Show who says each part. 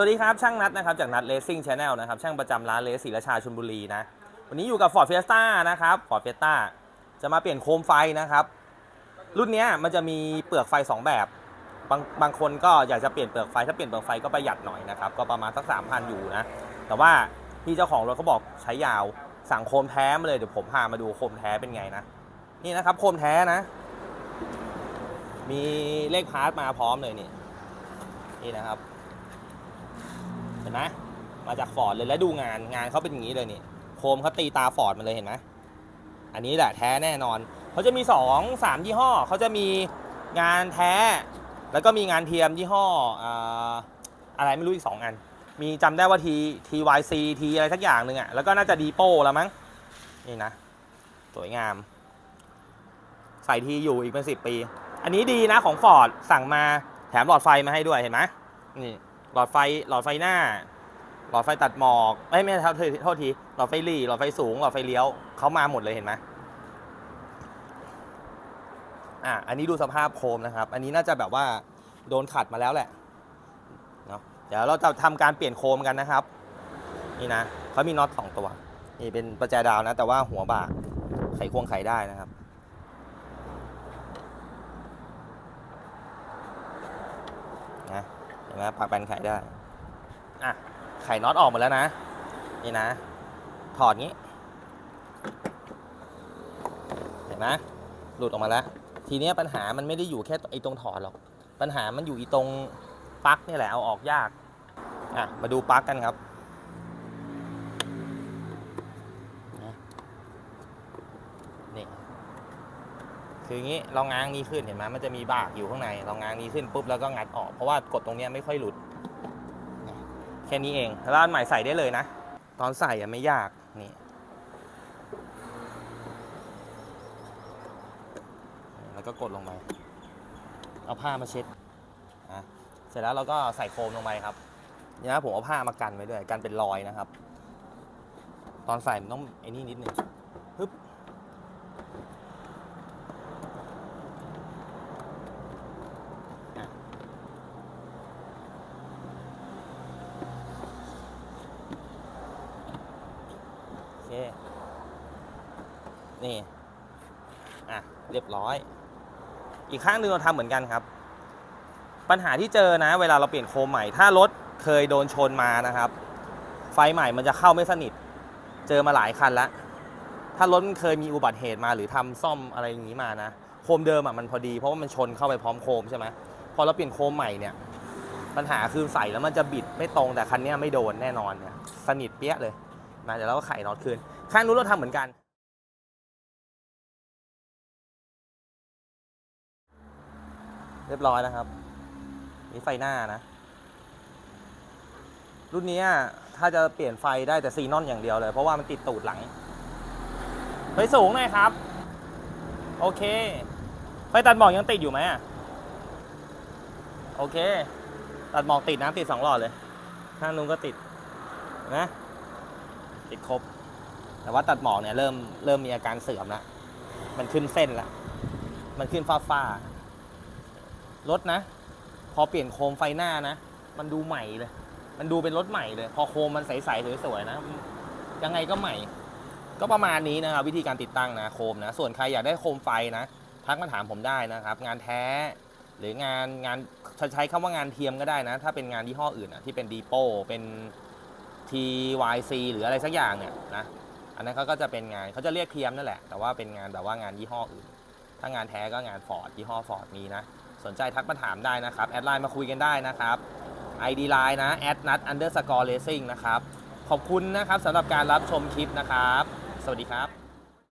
Speaker 1: สวัสดีครับ ช่างนัดนะครับจากนัดเลสซิ่งชาแนลนะครับช่างประจำร้านเลสศรีราชาชลบุรีนะวันนี้อยู่กับ Ford Fiesta นะครับ Ford Fiesta จะมาเปลี่ยนโคมไฟนะครับ รุ่นนี้มันจะมีเปลือกไฟ 2 แบบ บางบางคนก็อยากจะเปลี่ยนเปลือกไฟถ้าเปลี่ยนเปลือกไฟก็ประหยัดหน่อยนะครับก็ประมาณสัก3,000อยู่นะแต่ว่าพี่เจ้าของรถเขาบอกใช้ยาวสั่งโคมแท้มาเลยเดี๋ยวผมพามาดูโคมแท้เป็นไงนะนี่นะครับโคมแท้นะ มีเลขพาร์ทมาพร้อมเลยนี่นี่นะครับ ห็นไหมมาจากฟอร์ดเลยแล้วดูงานงานเขาเป็นอย่างนี้เลยนี่โคมเขาตีตาฟอร์ดมาเลยเห็นไหมอันนี้แหละแท้แน่นอนเขาจะมี2อสามยี่ห้อเขาจะมีงานแท้ แล้วก็มีงานเทียมยี่ห้อออะไรไม่รู้อีก 2 อัน มีจำได้ว่าทีทีวายซีทีอะไรสักอย่างหนึ่งอะแล้วก็น่าจะดีโป้แล้วมั้งนี่นะสวยงาม ใส่ทีอยู่อีกเป็น10ปี อันนี้ดีนะของฟอร์ดสั่งมาแถมหลอดไฟมาให้ด้วยเห็นไหมนี่ ลอดไฟหลอดไฟหน้า หลอดไฟตัดหมอกไม่ไม่โทษทีโทษทีหลอดไฟหลีหลอดไฟสูง หลอดไฟเลี้ยวเขามาหมดเลยเห็นไหมอะอันนี้ดูสภาพโคมนะครับ อันนี้น่าจะแบบว่าโดนขัดมาแล้วแหละเนาะเดี๋ยวเราจะทำการเปลี่ยนโคมกันนะครับ นี่นะเขามีน็อตสองตัวนี่เป็นประแจดาวนะ แต่ว่าหัวบากไขควงไขได้นะครับนะ เห็นไหมปักแบนไขได้อะไขน็อตออกหมาแล้วนะ นี่นะ ถอดงี้ เห็นไหมหลุดออกมาแล้ว ทีเนี้ยปัญหามันไม่ได้อยู่แค่ไอ้ตรงถอดหรอก ปัญหามันอยู่อีตรงปลั๊กนี่แหละเอาออกยากอะมาดูปลั๊กกันครับนะนี่ คืออย่างนี้เราง้างนี้ขึ้นเห็นไหมมันจะมีบากอยู่ข้างใน เราง้างนี้ขึ้นปุ๊บแล้วก็งัดออก เพราะว่ากดตรงนี้ไม่ค่อยหลุด แค่นี้เอง แล้วอันใหม่ใส่ได้เลยนะ ตอนใส่อะไม่ยากนี่แล้วก็กดลงไป เอาผ้ามาเช็ดอะเสร็จแล้วเราก็ใส่โฟมลงไปครับเนี่ยผมเอาผ้ามากันไว้ด้วยกันเป็นรอยนะครับ ตอนใส่มันต้องไอ้นี่นิดนึงฮึบอะ โอเค นี่อะเรียบร้อย อีกข้างหนึ่งเราทำเหมือนกันครับ ปัญหาที่เจอนะ เวลาเราเปลี่ยนโคมใหม่ ถ้ารถเคยโดนชนมานะครับ ไฟใหม่มันจะเข้าไม่สนิท เจอมาหลายคันแล้วถ้ารถเคยมีอุบัติเหตุมาหรือทำซ่อมอะไรอย่างนี้มานะ โคมเดิมอะมันพอดีเพราะว่ามันชนเข้าไปพร้อมโคมใช่ไหมพอเราเปลี่ยนโคมใหม่เนี่ย ปัญหาคือใส่แล้วมันจะบิดไม่ตรงแต่คันนี้ไม่โดนแน่นอนเนี่ยสนิทเปี้ยเลยนะเดี๋ยวเราก็ไขน็อตคืนข้างนู้นเราทำเหมือนกัน เรียบร้อยนะครับ นี่ไฟหน้านะ รุ่นนี้ถ้าจะเปลี่ยนไฟได้แต่ซีนอนอย่างเดียวเลย เพราะว่ามันติดตูดหลังไฟสูงหน่อยครับ โอเค ไฟตัดหมอกยังติดอยู่ไหมโอเค ตัดหมอกติดนะติดสองหลอดเลยข้างนู้นก็ติดนไหมติดครบ แต่ว่าตัดหมอกเนี่ยเริ่มเริ่มมีอาการเสื่อมแล้วมันขึ้นเส้นละมันขึ้นฟ้าฟ้า รถนะ พอเปลี่ยนโคมไฟหน้านะ มันดูใหม่เลย มันดูเป็นรถใหม่เลย พอโคมมันใสๆสวยๆนะ ยังไงก็ใหม่ ก็ประมาณนี้นะครับ วิธีการติดตั้งนะโคมนะ ส่วนใครอยากได้โคมไฟนะทักมาถามผมได้นะครับ งานแท้ หรืองานงานใช้คำว่างานเทียมก็ได้นะ ถ้าเป็นงานยี่ห้ออื่นอะที่เป็นดีโปเป็น TYC หรืออะไรสักอย่างเนี่ยนะอันนั้นเขาก็จะเป็นงานเขาจะเรียกเทียมนั่นแหละ แต่ว่าเป็นงานแบบว่างานยี่ห้ออื่น ถ้างานแท้ก็งานฟอร์ดยี่ห้อฟอร์ดมีนะ สนใจทักมาถามได้นะครับ แอดไลน์มาคุยกันได้นะครับ ID line นะ a d n u t underscore racing นะครับ ขอบคุณนะครับสำหรับการรับชมคลิปนะครับ สวัสดีครับ